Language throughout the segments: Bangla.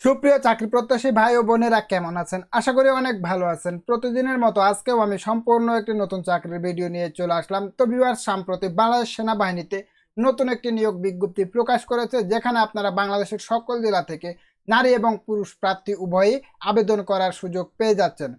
সুপ্রিয় চাকরি প্রত্যাশী ভাই ও বোনেরা কেমন আছেন? আশা করি অনেক ভালো আছেন। প্রতিদিনের মতো আজকেও আমি সম্পূর্ণ একটি নতুন চাকরির ভিডিও নিয়ে চলে আসলাম। তো বিবার সাম্প্রতি বাংলাদেশ সেনাবাহিনীতে নতুন একটি নিয়োগ বিজ্ঞপ্তি প্রকাশ করেছে, যেখানে আপনারা বাংলাদেশের সকল জেলা থেকে নারী এবং পুরুষ প্রার্থী উভয়ই আবেদন করার সুযোগ পেয়ে যাচ্ছেন।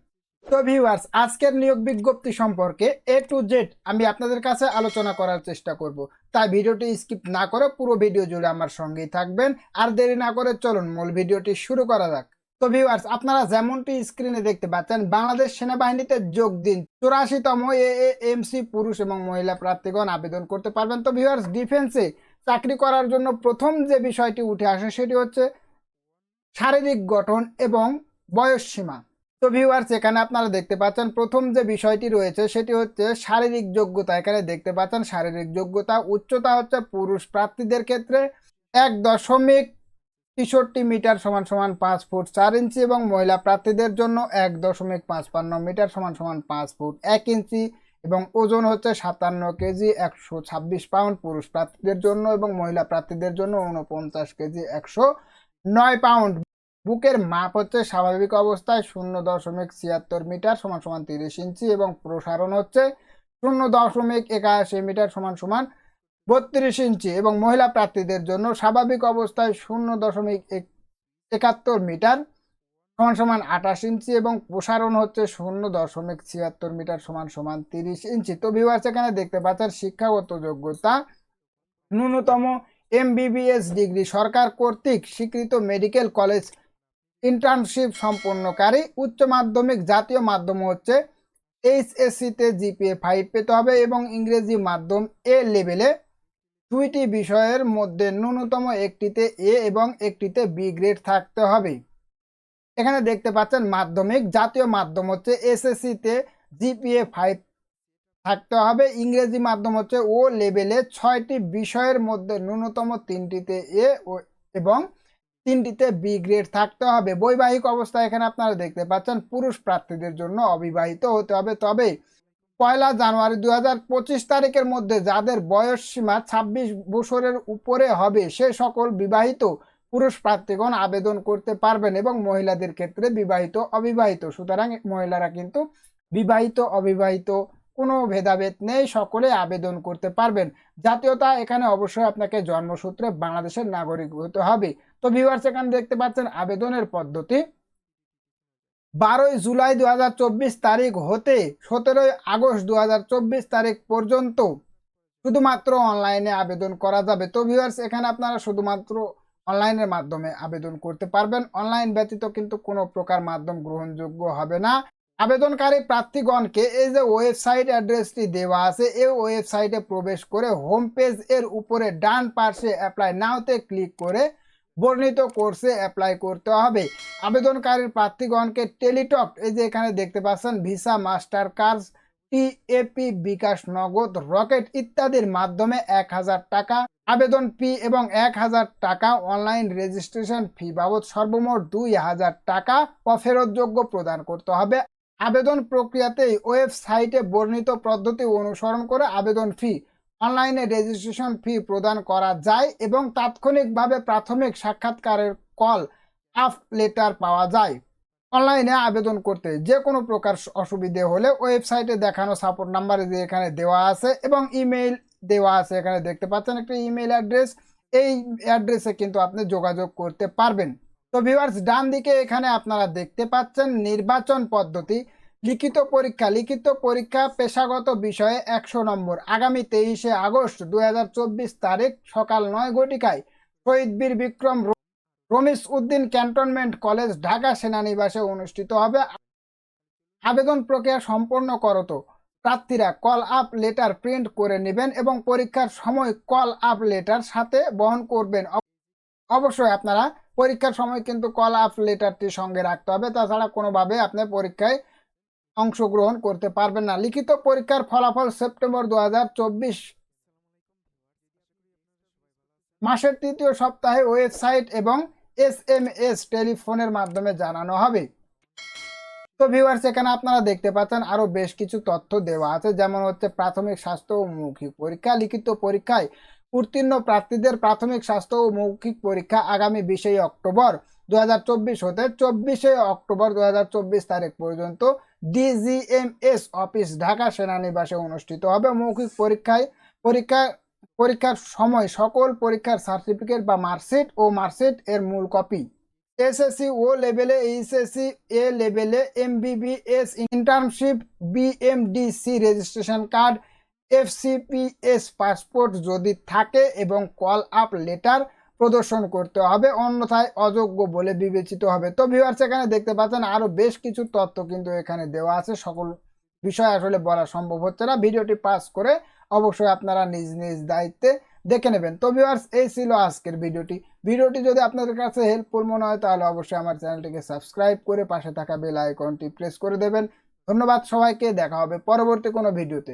তো ভিউয়ার্স আজকের নিয়োগ বিজ্ঞপ্তি সম্পর্কে এ টু জেড আমি আপনাদের কাছে আলোচনা করার চেষ্টা করব। তাই ভিডিওটি স্কিপ না করে পুরো ভিডিও জুড়ে আমার সঙ্গেই থাকবেন। আর দেরি না করে চলুন মূল ভিডিওটি শুরু করা যাক। তো ভিউয়ার্স আপনারা যেমনটি স্ক্রিনে দেখতে পাচ্ছেন, বাংলাদেশ সেনাবাহিনীতে যোগ দিন। চুরাশিতম এ এমসি পুরুষ এবং মহিলা প্রার্থীগণ আবেদন করতে পারবেন। তো ভিউয়ার্স ডিফেন্সে চাকরি করার জন্য প্রথম যে বিষয়টি উঠে আসে সেটি হচ্ছে শারীরিক গঠন এবং বয়স সীমা। তো ভিউয়ার্স এখানে আপনারা দেখতে পাচ্ছেন প্রথম যে বিষয়টি রয়েছে, সেটি হচ্ছে শারীরিক যোগ্যতা। এখানে দেখতে পাচ্ছেন শারীরিক যোগ্যতা, উচ্চতা হচ্ছে পুরুষ প্রার্থীদের ক্ষেত্রে এক দশমিক তেষট্টি মিটার সমান সমান পাঁচ ফুট চার ইঞ্চি এবং মহিলা প্রার্থীদের জন্য এক দশমিক পাঁচপান্ন মিটার সমান সমান পাঁচ ফুট এক ইঞ্চি এবং ওজন হচ্ছে সাতান্ন কেজি একশো ছাব্বিশ পাউন্ড পুরুষ প্রার্থীদের জন্য এবং মহিলা প্রার্থীদের জন্য উনপঞ্চাশ কেজি একশো নয় পাউন্ড। বুকের মাপ হচ্ছে স্বাভাবিক অবস্থায় শূন্য দশমিক ছিয়াত্তর মিটার সমান সমান তিরিশ ইঞ্চি এবং প্রসারণ হচ্ছে শূন্য দশমিক একাশি মিটার সমান সমান বত্রিশ ইঞ্চি এবং মহিলা প্রার্থীদের জন্য স্বাভাবিক অবস্থায় শূন্য দশমিক এক- একাত্তর মিটার সমান সমান আঠাশ ইঞ্চি এবং প্রসারণ হচ্ছে শূন্য দশমিক ছিয়াত্তর মিটার সমান সমান তিরিশ ইঞ্চি। তো ভিউয়ার্স এখানে দেখতে পাচ্ছেন শিক্ষাগত যোগ্যতা। ন্যূনতম এমবিবিএস ডিগ্রি সরকার কর্তৃক স্বীকৃত মেডিকেল কলেজ ইন্টার্নশিপ সম্পন্নকারী, উচ্চ মাধ্যমিক, জাতীয় মাধ্যম হচ্ছে এইচএসসিতে জিপিএ ফাইভ পেতে হবে এবং ইংরেজি মাধ্যম এ লেভেলে দুইটি বিষয়ের মধ্যে ন্যূনতম একটিতে এ এবং একটিতে বি গ্রেড থাকতে হবে। এখানে দেখতে পাচ্ছেন মাধ্যমিক, জাতীয় মাধ্যম হচ্ছে এসএসসিতে জিপিএ ফাইভ থাকতে হবে। ইংরেজি মাধ্যম হচ্ছে ও লেভেলে ছয়টি বিষয়ের মধ্যে ন্যূনতম তিনটিতে এ ও এবং তিনটিতে বি গ্রেড থাকতে হবে। বৈবাহিক অবস্থা এখানে আপনারা দেখতে পাচ্ছেন, পুরুষ প্রার্থীদের জন্য অবিবাহিত হতে হবে। তবে পয়লা জানুয়ারি দু পঁচিশ তারিখের মধ্যে যাদের বয়স সীমা ছাব্বিশ বছরের উপরে হবে, সে সকল বিবাহিত পুরুষ প্রার্থীগণ আবেদন করতে পারবেন এবং মহিলাদের ক্ষেত্রে বিবাহিত অবিবাহিত। সুতরাং মহিলারা কিন্তু বিবাহিত, অবিবাহিত কোনো ভেদাভেদ নেই, সকলে আবেদন করতে পারবেন। জাতীয়তা এখানে অবশ্যই আপনাকে জন্মসূত্রে বাংলাদেশের নাগরিক হতে হবে। তো ভিউয়ার্স এখানে দেখতে পাচ্ছেন আবেদনের পদ্ধতি। বারোই জুলাই দু হাজার চব্বিশ তারিখ হতে সতেরোই আগস্ট দু হাজার চব্বিশ তারিখ পর্যন্ত শুধুমাত্র অনলাইনে আবেদন করা যাবে। তো ভিউয়ার্স এখানে আপনারা শুধুমাত্র অনলাইনের মাধ্যমে আবেদন করতে পারবেন। অনলাইন ব্যতীত কিন্তু কোনো প্রকার মাধ্যম গ্রহণযোগ্য হবে না। আবেদনকারী প্রার্থীগণকে এই যে ওয়েবসাইট অ্যাড্রেসটি দেওয়া আছে, এই ওয়েবসাইটে প্রবেশ করে হোম পেজ এর উপরে ডান পাশে অ্যাপ্লাই নাওতে ক্লিক করে বর্ণিত কোর্সে অ্যাপ্লাই করতে হবে। আবেদনকারীর প্রার্থীগণকে টেলিটক, এই যে এখানে দেখতে পাচ্ছেন Visa master card TAP bKash Nagad, Rocket ইত্যাদির মাধ্যমে এক হাজার টাকা, আবেদন ফি এবং এক হাজার টাকা অনলাইন রেজিস্ট্রেশন ফি বাবদ সর্বমোট দুই হাজার টাকা অফেরতযোগ্য প্রদান করতে হবে। আবেদন প্রক্রিয়াতেই ওয়েবসাইটে বর্ণিত পদ্ধতি অনুসরণ করে আবেদন ফি অনলাইনে রেজিস্ট্রেশন ফি প্রদান করা যায় এবং তাৎক্ষণিকভাবে প্রাথমিক সাক্ষাৎকারের কল আফ লেটার পাওয়া যায়। অনলাইনে আবেদন করতে যে কোনো প্রকার অসুবিধে হলে ওয়েবসাইটে দেখানো সাপোর্ট নাম্বারে যে এখানে দেওয়া আছে এবং ইমেইল দেওয়া আছে। এখানে দেখতে পাচ্ছেন একটা ইমেইল অ্যাড্রেস এই অ্যাড্রেসে কিন্তু আপনি যোগাযোগ করতে পারবেন। তো ভিউয়ার্স ডান দিকে এখানে আপনারা দেখতে পাচ্ছেন নির্বাচন পদ্ধতি। লিখিত পরীক্ষা লিখিত পরীক্ষা পেশাগত বিষয়ে একশো নম্বর। আগামী তেইশে আগস্ট দুহাজার চব্বিশ তারিখ সকাল নয় ঘটিকায় শহীদ বীর বিক্রম রমিস উদ্দিন ক্যান্টনমেন্ট কলেজ, ঢাকা সেনানিবাসে অনুষ্ঠিত হবে। আবেদন প্রক্রিয়া সম্পন্ন করত প্রার্থীরা কল আপ লেটার প্রিন্ট করে নেবেন এবং পরীক্ষার সময় কল আপ লেটার সাথে বহন করবেন। অব- অবশ্যই আপনারা পরীক্ষার সময় কিন্তু কল আপ লেটারটি সঙ্গে রাখতে হবে। তাছাড়া কোনোভাবে আপনার পরীক্ষায় অংশগ্রহণ করতে পারবেন না। লিখিত পরীক্ষার ফলাফল সেপ্টেম্বর দু হাজার চব্বিশ মাসের তৃতীয় সপ্তাহে ওয়েবসাইট এবং এস এম এস টেলিফোনের মাধ্যমে জানানো হবে। তো ভিউয়ার্স, এখানে আপনারা দেখতে পাচ্ছেন আরও বেশ কিছু তথ্য দেওয়া আছে। যেমন হচ্ছে প্রাথমিক স্বাস্থ্য ও মৌখিক পরীক্ষা। লিখিত পরীক্ষায় উত্তীর্ণ প্রার্থীদের প্রাথমিক স্বাস্থ্য ও মৌখিক পরীক্ষা আগামী বিশে অক্টোবর। দু হাজার চব্বিশ হতে চব্বিশে অক্টোবর দু হাজার চব্বিশ তারিখ পর্যন্ত ডিজিএমএস অফিস ঢাকা সেনানিবাসে অনুষ্ঠিত হবে। মৌখিক পরীক্ষায় পরীক্ষা পরীক্ষার সময় সকল পরীক্ষার সার্টিফিকেট বা মার্কশিট ও মার্কশিট এর মূল কপি। এসএসসি ও লেভেলে এইচএসসি এ লেভেলে MBBS internship BMDC registration card FCPS passport যদি থাকে এবং কল আপ লেটার প্রদর্শন করতে হবে, অন্যথায় অযোগ্য বলে বিবেচিত হবে। তো ভিউয়ার্স এখানে দেখতে পাচ্ছেন আরও বেশ কিছু তথ্য কিন্তু এখানে দেওয়া আছে। সকল বিষয় আসলে বলা সম্ভব হচ্ছে না। ভিডিওটি পাস করে অবশ্যই আপনারা নিজ নিজ দায়িত্বে দেখে নেবেন। তো ভিউয়ার্স এই ছিল আজকের ভিডিওটি। ভিডিওটি যদি আপনাদের কাছে হেল্পফুল মনে হয়, তাহলে অবশ্যই আমার চ্যানেলটিকে সাবস্ক্রাইব করে পাশে থাকা বেল আইকনটি প্রেস করে দেবেন। ধন্যবাদ সবাইকে। দেখা হবে পরবর্তী কোনো ভিডিওতে।